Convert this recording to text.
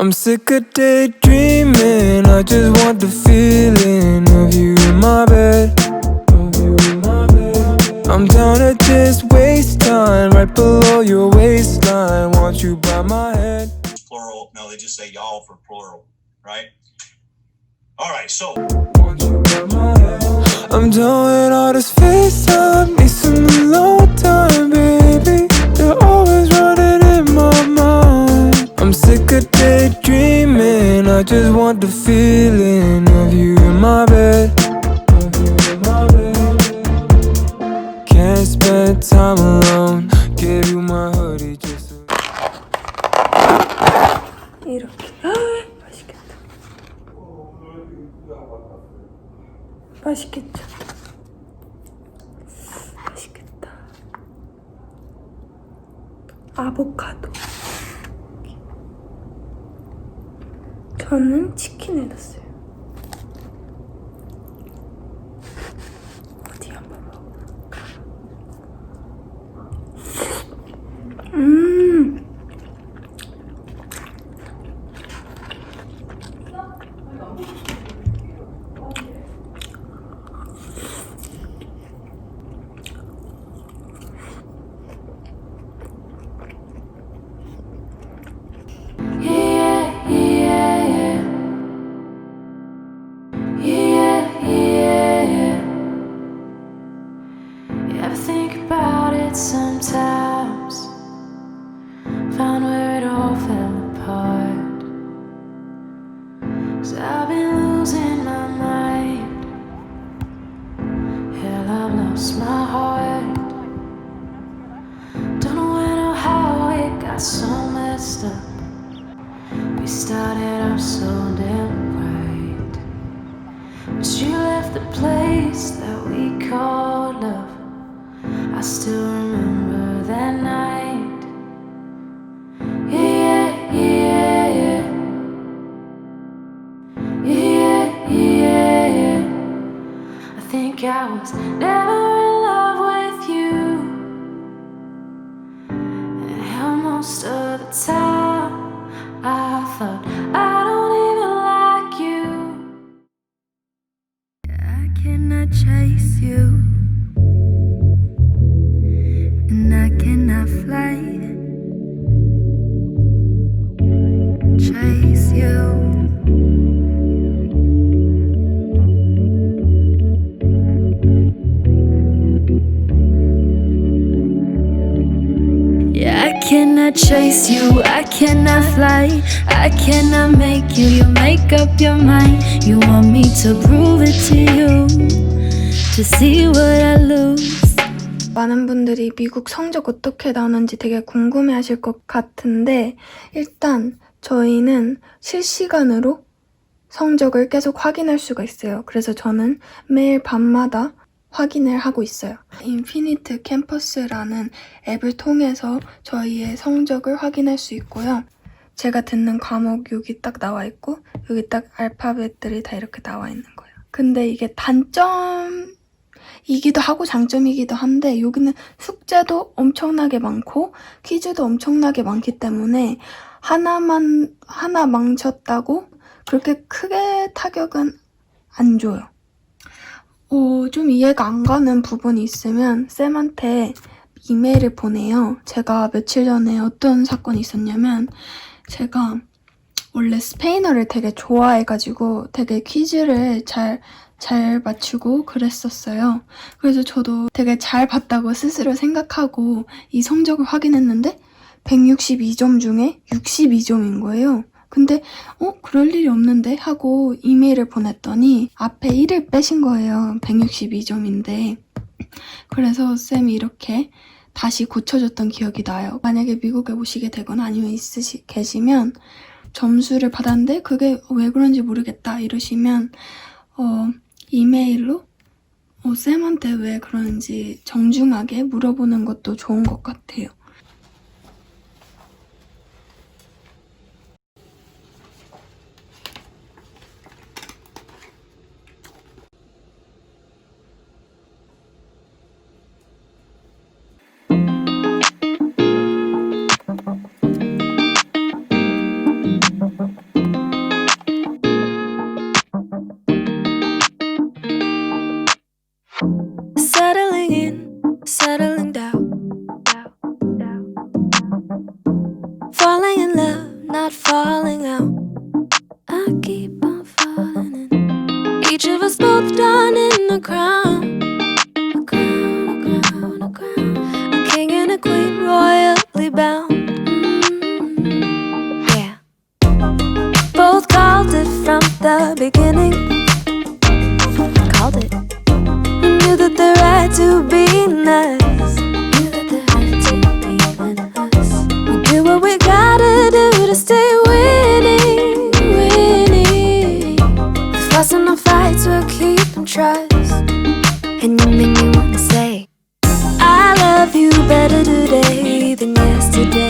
I'm sick of daydreaming. I just want the feeling of you in my bed. Of you in my bed. I'm down to just waste time right below your waistline. Want you by my head. plural. No, they just say y'all for plural, right? All right, so Want you by my head. I'm with all this FaceTime. Need some alone want the feeling of you in my bed. Can't spend time alone. Give you my hoodie just. 이렇게 아, 맛있겠다 맛있겠죠 맛있겠다 아보카도 저는 치킨을 넣었어요 losing my mind. Hell, I've lost my heart. Don't know when or how it got so messed up. We started off so damn right. But you left the place that we called love. I still remember I was never in love with you. And hell, most of the time. I thought I don't even like you. I cannot chase you, cannot chase you, I cannot fly, I cannot make you. You make up your mind. You want me to prove it to you, to see what I lose. 많은 분들이 미국 성적 어떻게 나오는지 되게 궁금해 하실 것 같은데, 일단 저희는 실시간으로 성적을 계속 확인할 수가 있어요. 그래서 저는 매일 밤마다 확인을 하고 있어요. 인피니트 캠퍼스라는 앱을 통해서 저희의 성적을 확인할 수 있고요. 제가 듣는 과목 여기 딱 나와 있고 여기 딱 알파벳들이 다 이렇게 나와 있는 거예요. 근데 이게 단점 이기도 하고 장점이기도 한데 여기는 숙제도 엄청나게 많고 퀴즈도 엄청나게 많기 때문에 하나만 하나 망쳤다고 그렇게 크게 타격은 안 줘요. 어, 좀 이해가 안 가는 부분이 있으면 쌤한테 이메일을 보내요. 제가 며칠 전에 어떤 사건이 있었냐면 제가 원래 스페인어를 되게 좋아해가지고 되게 퀴즈를 잘, 잘 맞추고 그랬었어요. 그래서 저도 되게 잘 봤다고 스스로 생각하고 이 성적을 확인했는데 162점 중에 62점인 거예요. 근데 어 그럴 일이 없는데 하고 이메일을 보냈더니 앞에 1을 빼신 거예요. 162점인데 그래서 쌤이 이렇게 다시 고쳐줬던 기억이 나요. 만약에 미국에 오시게 되거나 아니면 있으시 계시면 점수를 받았는데 그게 왜 그런지 모르겠다 이러시면 어 이메일로 어, 쌤한테 왜 그런지 정중하게 물어보는 것도 좋은 것 같아요. Tossing the fights, we're keeping trust. And you make me wanna say, I love you better today than yesterday.